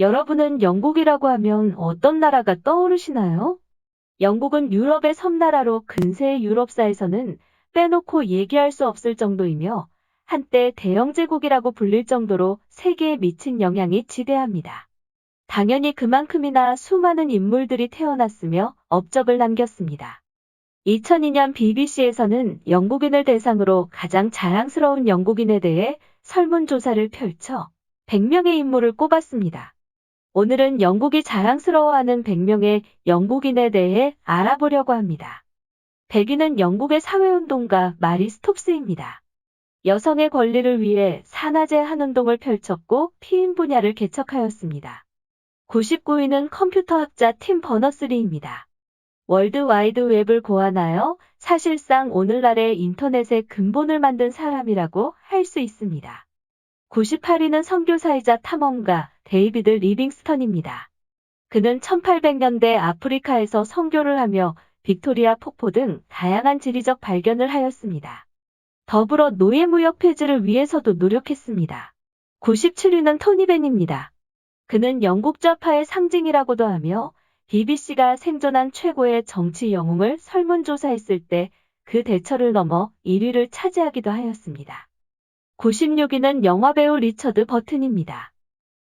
여러분은 영국이라고 하면 어떤 나라가 떠오르시나요? 영국은 유럽의 섬나라로 근세의 유럽사에서는 빼놓고 얘기할 수 없을 정도이며 한때 대영제국이라고 불릴 정도로 세계에 미친 영향이 지대합니다. 당연히 그만큼이나 수많은 인물들이 태어났으며 업적을 남겼습니다. 2002년 BBC에서는 영국인을 대상으로 가장 자랑스러운 영국인에 대해 설문조사를 펼쳐 100명의 인물을 꼽았습니다. 오늘은 영국이 자랑스러워하는 100명의 영국인에 대해 알아보려고 합니다. 100위는 영국의 사회운동가 마리 스톱스입니다. 여성의 권리를 위해 산화제 한 운동을 펼쳤고 피임 분야를 개척하였습니다. 99위는 컴퓨터 학자 팀 버너스리입니다. 월드 와이드 웹을 고안하여 사실상 오늘날의 인터넷의 근본을 만든 사람이라고 할 수 있습니다. 98위는 선교사이자 탐험가 데이비드 리빙스턴입니다. 그는 1800년대 아프리카에서 선교를 하며 빅토리아 폭포 등 다양한 지리적 발견을 하였습니다. 더불어 노예무역 폐지를 위해서도 노력했습니다. 97위는 토니 벤입니다. 그는 영국 좌파의 상징이라고도 하며 BBC가 생존한 최고의 정치 영웅을 설문조사했을 때 그 대처를 넘어 1위를 차지하기도 하였습니다. 96위는 영화배우 리처드 버튼입니다.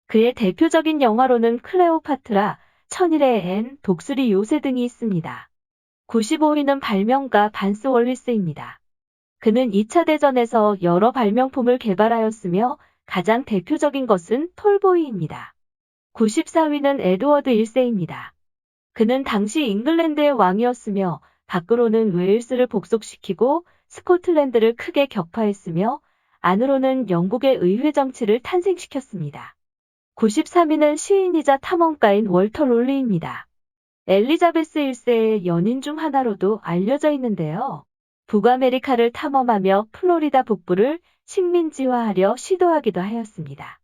그의 대표적인 영화로는 클레오파트라, 천일의 앤, 독수리 요새 등이 있습니다. 95위는 발명가 반스 월리스입니다. 그는 2차 대전에서 여러 발명품을 개발하였으며 가장 대표적인 것은 톨보이입니다. 94위는 에드워드 1세입니다. 그는 당시 잉글랜드의 왕이었으며 밖으로는 웨일스를 복속시키고 스코틀랜드를 크게 격파했으며 안으로는 영국의 의회 정치를 탄생시켰습니다. 93위는 시인이자 탐험가인 월터 롤리입니다. 엘리자베스 1세의 연인 중 하나로도 알려져 있는데요. 북아메리카를 탐험하며 플로리다 북부를 식민지화하려 시도하기도 하였습니다.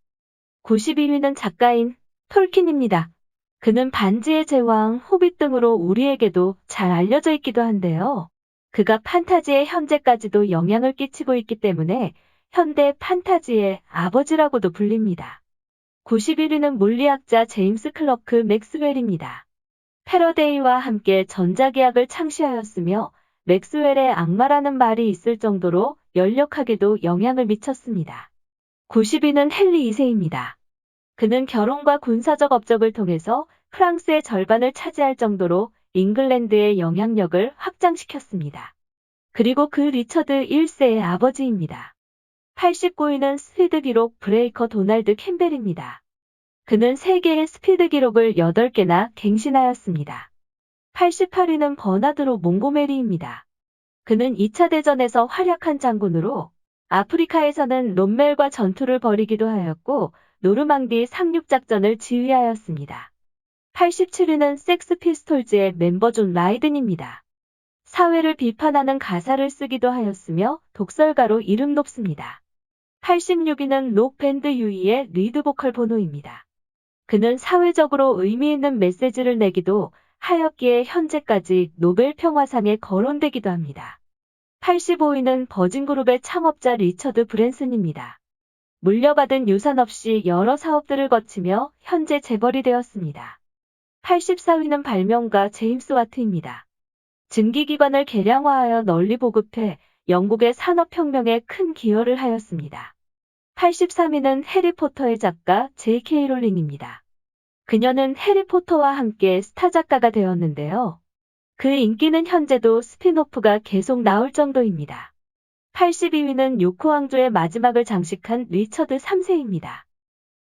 92위는 작가인 톨킨입니다. 그는 반지의 제왕, 호빗 등으로 우리에게도 잘 알려져 있기도 한데요. 그가 판타지의 현재까지도 영향을 끼치고 있기 때문에 현대 판타지의 아버지라고도 불립니다. 91위는 물리학자 제임스 클러크 맥스웰입니다. 패러데이와 함께 전자계약을 창시하였으며 맥스웰의 악마라는 말이 있을 정도로 연력하게도 영향을 미쳤습니다. 90위는 헨리 2세입니다. 그는 결혼과 군사적 업적을 통해서 프랑스의 절반을 차지할 정도로 잉글랜드의 영향력을 확장시켰습니다. 그리고 그 리처드 1세의 아버지입니다. 89위는 스피드 기록 브레이커 도널드 캠벨입니다. 그는 세계의 스피드 기록을 8개나 갱신하였습니다. 88위는 버나드로 몽고메리입니다. 그는 2차 대전에서 활약한 장군으로 아프리카에서는 롬멜과 전투를 벌이기도 하였고 노르망디 상륙작전을 지휘하였습니다. 87위는 섹스 피스톨즈의 멤버 존 라이든입니다. 사회를 비판하는 가사를 쓰기도 하였으며 독설가로 이름 높습니다. 86위는 록 밴드 유이의 리드 보컬 보노입니다. 그는 사회적으로 의미 있는 메시지를 내기도 하였기에 현재까지 노벨 평화상에 거론되기도 합니다. 85위는 버진그룹의 창업자 리처드 브랜슨입니다. 물려받은 유산 없이 여러 사업들을 거치며 현재 재벌이 되었습니다. 84위는 발명가 제임스 와트입니다. 증기기관을 개량화하여 널리 보급해 영국의 산업혁명에 큰 기여를 하였습니다. 83위는 해리포터의 작가 J.K. 롤링입니다. 그녀는 해리포터와 함께 스타 작가가 되었는데요. 그 인기는 현재도 스피노프가 계속 나올 정도입니다. 82위는 요코 왕조의 마지막을 장식한 리처드 3세입니다.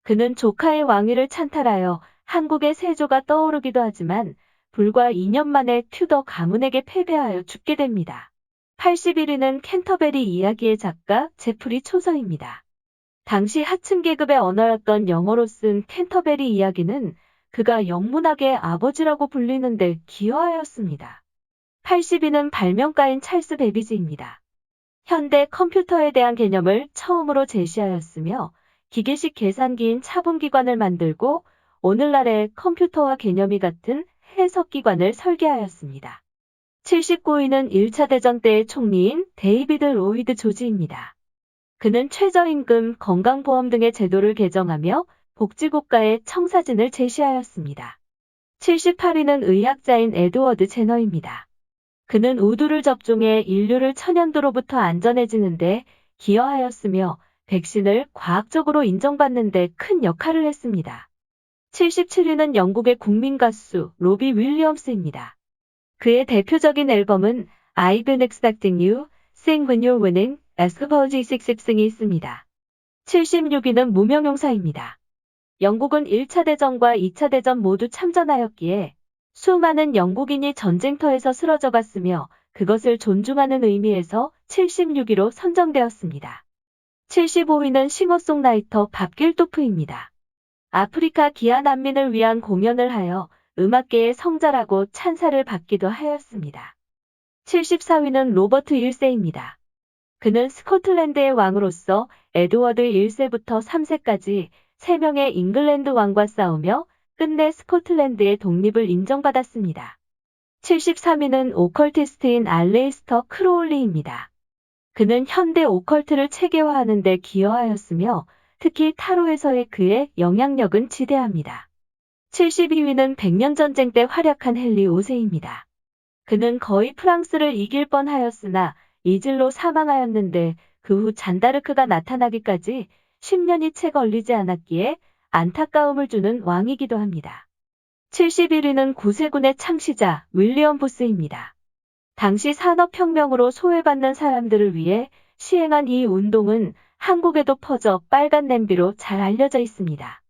그는 조카의 왕위를 찬탈하여 한국의 세조가 떠오르기도 하지만 불과 2년 만에 튜더 가문에게 패배하여 죽게 됩니다. 81위는 캔터베리 이야기의 작가 제프리 초서입니다. 당시 하층 계급의 언어였던 영어로 쓴 캔터베리 이야기는 그가 영문학의 아버지라고 불리는데 기여하였습니다. 80위는 발명가인 찰스 베비지입니다. 현대 컴퓨터에 대한 개념을 처음으로 제시하였으며 기계식 계산기인 차분기관을 만들고 오늘날의 컴퓨터와 개념이 같은 해석기관을 설계하였습니다. 79위는 1차 대전 때의 총리인 데이비드 로이드 조지입니다. 그는 최저임금, 건강보험 등의 제도를 개정하며 복지국가의 청사진을 제시하였습니다. 78위는 의학자인 에드워드 제너입니다. 그는 우두를 접종해 인류를 천연두로부터 안전해지는데 기여하였으며 백신을 과학적으로 인정받는 데 큰 역할을 했습니다. 77위는 영국의 국민 가수 로비 윌리엄스입니다. 그의 대표적인 앨범은 I've been expecting you, Sing when you're winning, Ask G66승이 있습니다. 76위는 무명용사입니다. 영국은 1차 대전과 2차 대전 모두 참전하였기에 수많은 영국인이 전쟁터에서 쓰러져 갔으며 그것을 존중하는 의미에서 76위로 선정되었습니다. 75위는 싱어송라이터 밥길도프입니다. 아프리카 기아 난민을 위한 공연을 하여 음악계의 성자라고 찬사를 받기도 하였습니다. 74위는 로버트 1세입니다. 그는 스코틀랜드의 왕으로서 에드워드 1세부터 3세까지 3명의 잉글랜드 왕과 싸우며 끝내 스코틀랜드의 독립을 인정받았습니다. 73위는 오컬티스트인 알레이스터 크로울리입니다. 그는 현대 오컬트를 체계화하는 데 기여하였으며 특히 타로에서의 그의 영향력은 지대합니다. 72위는 백년 전쟁 때 활약한 헨리 5세입니다. 그는 거의 프랑스를 이길 뻔하였으나 이질로 사망하였는데 그 후 잔다르크가 나타나기까지 10년이 채 걸리지 않았기에 안타까움을 주는 왕이기도 합니다. 71위는 구세군의 창시자 윌리엄 보스입니다. 당시 산업혁명으로 소외받는 사람들을 위해 시행한 이 운동은 한국에도 퍼져 빨간 냄비로 잘 알려져 있습니다.